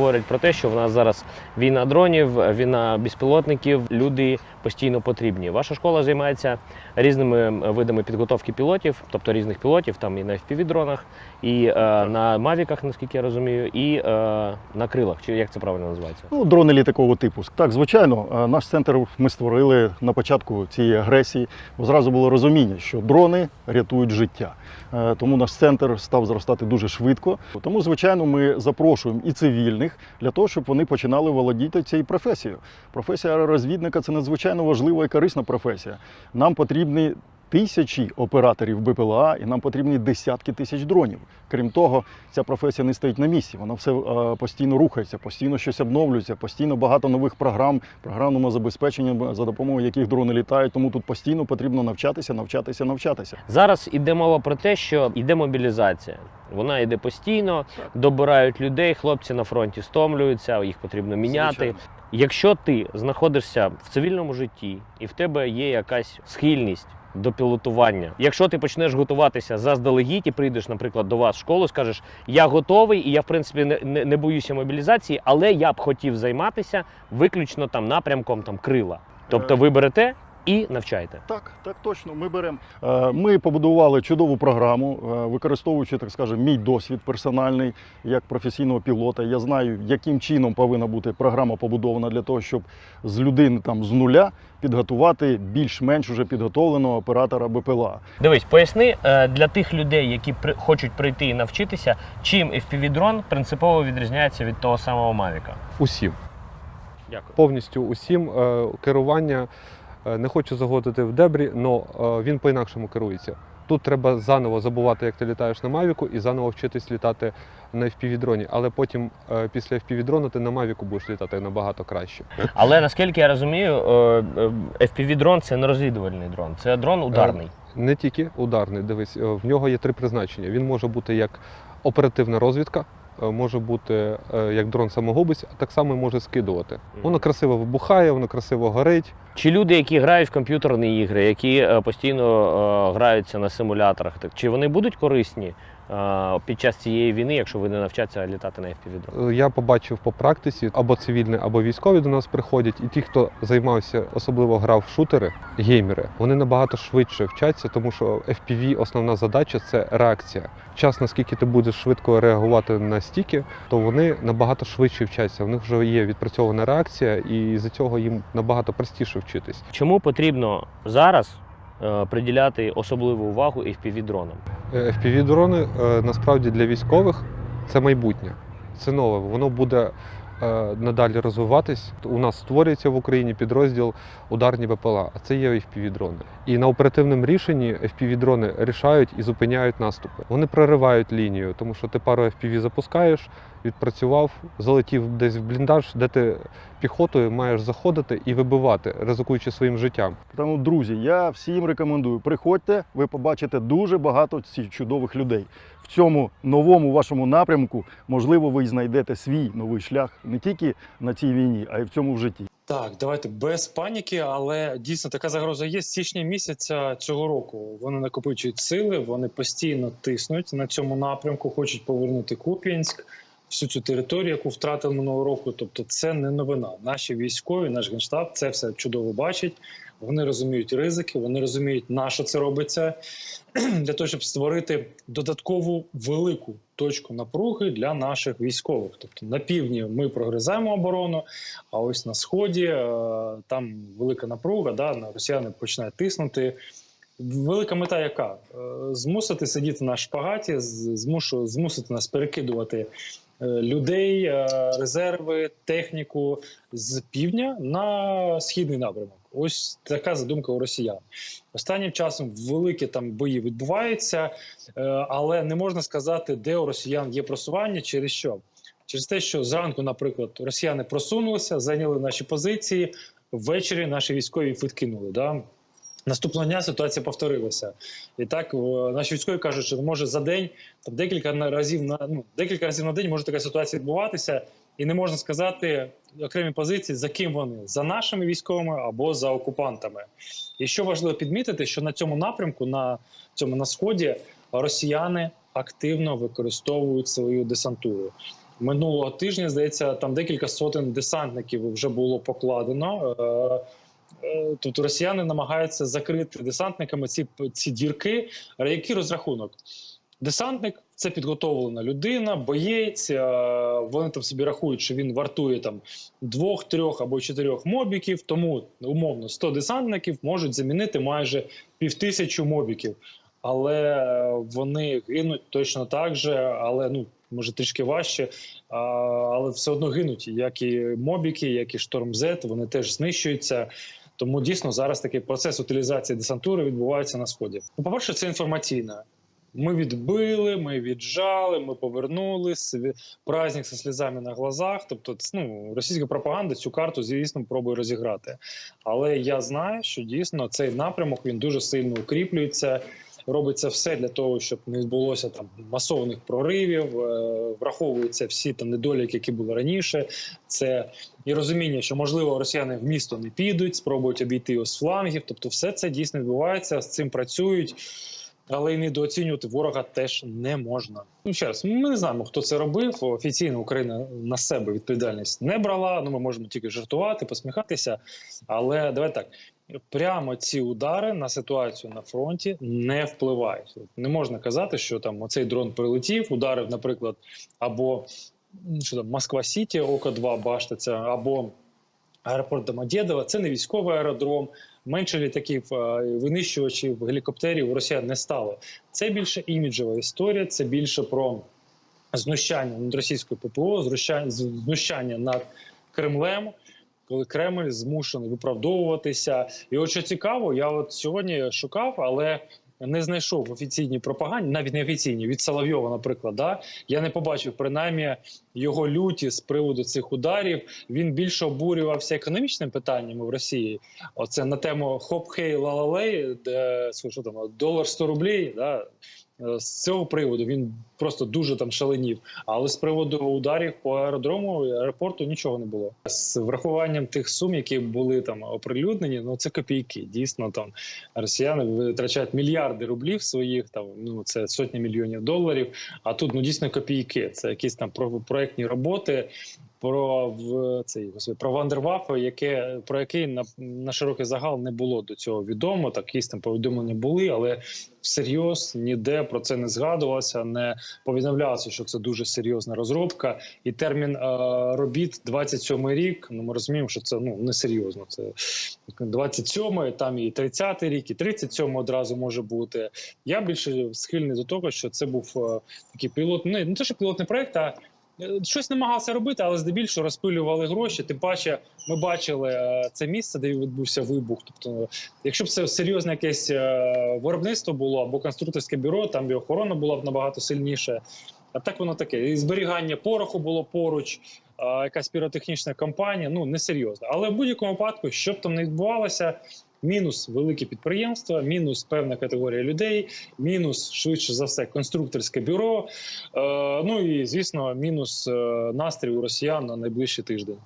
говорять про те, що в нас зараз війна дронів, війна безпілотників, люди постійно потрібні. Ваша школа займається різними видами підготовки пілотів, тобто різних пілотів, там і на FPV-дронах, і е, на мавіках, наскільки я розумію, і е, на крилах. Чи як це правильно називається? Ну, дрони літакового типу. Так, звичайно, е, наш центр ми створили на початку цієї агресії, бо зразу було розуміння, що дрони рятують життя. Е, Тому наш центр став зростати дуже швидко. Тому, звичайно, ми запрошуємо і цивільних для того, щоб вони починали володіти цією професією. Професія розвідника це надзвичайно важлива і корисна професія. Нам потрібні тисячі операторів БПЛА, і нам потрібні десятки тисяч дронів. Крім того, ця професія не стоїть на місці. Вона все е, постійно рухається, постійно щось обновлюється, постійно багато нових програм, програмного забезпечення, за допомогою яких дрони літають. Тому тут постійно потрібно навчатися, навчатися, навчатися. Зараз іде мова про те, що йде мобілізація. Вона йде постійно, добирають людей, хлопці на фронті стомлюються, їх потрібно міняти. Звичайно. Якщо ти знаходишся в цивільному житті і в тебе є якась схильність до пілотування, якщо ти почнеш готуватися заздалегідь і прийдеш, наприклад, до вас в школу, скажеш, я готовий і я в принципі не, не, не боюся мобілізації, але я б хотів займатися виключно там напрямком там крила. Тобто Е. ви берете і навчаєте. Так, так точно. Ми беремо. Е, Ми побудували чудову програму, е, використовуючи, так скажемо, мій досвід персональний як професійного пілота. Я знаю, яким чином повинна бути програма побудована для того, щоб з людини там з нуля підготувати більш-менш уже підготовленого оператора БПЛА. Дивись, поясни е, для тих людей, які при, хочуть прийти і навчитися, чим FPV-дрон принципово відрізняється від того самого Mavic. Усім, Дякую. повністю усім. Керування не хочу заходити в дебрі, але він по-інакшому керується. Тут треба заново забувати, як ти літаєш на Мавіку, і заново вчитись літати на FPV-дроні. Але потім, е, після FPV-дрону, ти на Мавіку будеш літати набагато краще. Але наскільки я розумію, е, е, FPV-дрон це не розвідувальний дрон, це дрон ударний. Не тільки ударний, дивись, е, в нього є три призначення. Він може бути як оперативна розвідка, е, може бути е, як дрон самогубець, а так само може скидувати. Воно красиво вибухає, воно красиво горить. Чи люди, які грають в комп'ютерні ігри, які е, постійно е, граються на симуляторах, так чи вони будуть корисні е, під час цієї війни, якщо ви не навчаться літати на FPV-дрон? Е, Я побачив по практиці або цивільні, або військові до нас приходять, і ті, хто займався, особливо грав в шутери, геймери, вони набагато швидше вчаться, тому що FPV основна задача це реакція. Час, наскільки ти будеш швидко реагувати на стіки, то вони набагато швидше вчаться. У них вже є відпрацьована реакція, і з цього їм набагато простіше вчитись. Чому потрібно зараз е, приділяти особливу увагу FPV-дронам? Е, FPV-дрони е, насправді для військових це майбутнє. Це нове. Воно буде е, надалі розвиватись. У нас створюється в Україні підрозділ ударні БПЛА, а це є FPV-дрони. І на оперативному рішенні FPV-дрони рішають і зупиняють наступи. Вони проривають лінію, тому що ти пару FPV запускаєш, відпрацював, залетів десь в бліндаж, де ти піхотою маєш заходити і вибивати, ризикуючи своїм життям. Тому, друзі, я всім рекомендую. Приходьте, ви побачите дуже багато цих чудових людей. В цьому новому вашому напрямку, можливо, ви знайдете свій новий шлях не тільки на цій війні, а й в цьому в житті. Так, давайте без паніки, але дійсно така загроза є з січня місяця цього року. Вони накопичують сили, вони постійно тиснуть на цьому напрямку, хочуть повернути Куп'янськ, всю цю територію, яку втратили минулого року. Тобто, це не новина. Наші військові, наш генштаб це все чудово бачить. Вони розуміють ризики, вони розуміють, на що це робиться для того, щоб створити додаткову велику точку напруги для наших військових. Тобто на півдні ми прогризаємо оборону, а ось на сході е, там велика напруга, да, росіяни починають тиснути. Велика мета яка? Е, Змусити сидіти на шпагаті, змусити нас перекидувати людей, е, резерви, техніку з півдня на східний напрямок. Ось така задумка у росіян. Останнім часом великі там бої відбуваються, е, але не можна сказати, де у росіян є просування, через що. Через те, що зранку, наприклад, росіяни просунулися, зайняли наші позиції. Ввечері наші військові відкинули. Да? Наступного дня ситуація повторилася. І так наші військові кажуть, що може за день там декілька разів на ну декілька разів на день може така ситуація відбуватися, і не можна сказати окремі позиції, за ким вони за нашими військовими або за окупантами. І що важливо підмітити, що на цьому напрямку, на цьому на сході, росіяни активно використовують свою десантуру. Минулого тижня, здається, там декілька сотень десантників вже було покладено. Е, е, Тобто росіяни намагаються закрити десантниками ці, ці дірки. Який розрахунок? Десантник це підготовлена людина, боєць. е, Вони там собі рахують, що він вартує там двох, трьох або чотирьох мобіків. Тому умовно 100 десантників можуть замінити майже півтисячу мобіків. Але е, вони гинуть точно так же, але ну може трішки важче, але все одно гинуть, як і мобіки, як і шторм Z, вони теж знищуються. Тому дійсно зараз такий процес утилізації десантури відбувається на сході. Ну, по-перше, це інформаційна. Ми відбили, ми віджали, ми повернули праздник зі сльозами на глазах. Тобто, ну, російська пропаганда цю карту, звісно, пробує розіграти. Але я знаю, що дійсно цей напрямок він дуже сильно укріплюється. Робиться все для того, щоб не відбулося там масованих проривів, е, враховуються всі там недоліки, які були раніше. Це і розуміння, що можливо росіяни в місто не підуть, спробують обійти його з флангів. Тобто, все це дійсно відбувається, з цим працюють. Але й недооцінювати ворога теж не можна. Ну ще раз, ми не знаємо, хто це робив. Офіційно Україна на себе відповідальність не брала. Ну ми можемо тільки жартувати, посміхатися. Але давай так. Прямо ці удари на ситуацію на фронті не впливають. Не можна казати, що там оцей дрон прилетів, ударив, наприклад, або що там Москва Сіті, Око 2 башта ця, або аеропорт Домодєдова. Це не військовий аеродром. Менше літаків е, винищувачів гелікоптерів у росіян не стало. Це більше іміджева історія, це більше про знущання над російською ППО, знущання, над Кремлем. Коли Кремль змушений виправдовуватися, і от що цікаво, я от сьогодні шукав, але не знайшов в офіційній пропаганді, навіть не офіційній, від Соловйова, наприклад, да я не побачив принаймні його люті з приводу цих ударів. Він більше обурювався економічними питаннями в Росії. Оце на тему хоп хей лалалей, де що там долар 100 рублей. Да? Е, З цього приводу він просто дуже там шаленів. Але з приводу ударів по аеродрому аеропорту нічого не було. З врахуванням тих сум, які були там оприлюднені, ну це копійки. Дійсно, там росіяни витрачають мільярди рублів своїх, там ну це сотні мільйонів доларів. А тут ну дійсно копійки. Це якісь там про проектні роботи. Про в цей про Вандерваффе, яке про який на, на широкий загал не було до цього відомо. Так, якісь там повідомлення були, але всерйоз ніде про це не згадувалося, не повідомлялося, що це дуже серйозна розробка. І термін е, робіт 27 рік. Ну ми розуміємо, що це ну не серйозно. Це 27, там і 30 рік, і 37 одразу може бути. Я більше схильний до того, що це був е, такий пілот. Не, не те, що пілотний проект, а щось намагався робити, але здебільшого розпилювали гроші. Тим паче, ми бачили е, це місце, де відбувся вибух. Тобто, якщо б це серйозне якесь е, виробництво було або конструкторське бюро, там і охорона була б набагато сильніше. А так воно таке. І зберігання пороху було поруч, якась піротехнічна компанія. Ну несерйозно. Але в будь-якому випадку, що б там не відбувалося. Мінус великі підприємства, мінус певна категорія людей, мінус швидше за все конструкторське бюро. Е, ну і звісно, мінус е, настрій у росіян на найближчий тиждень.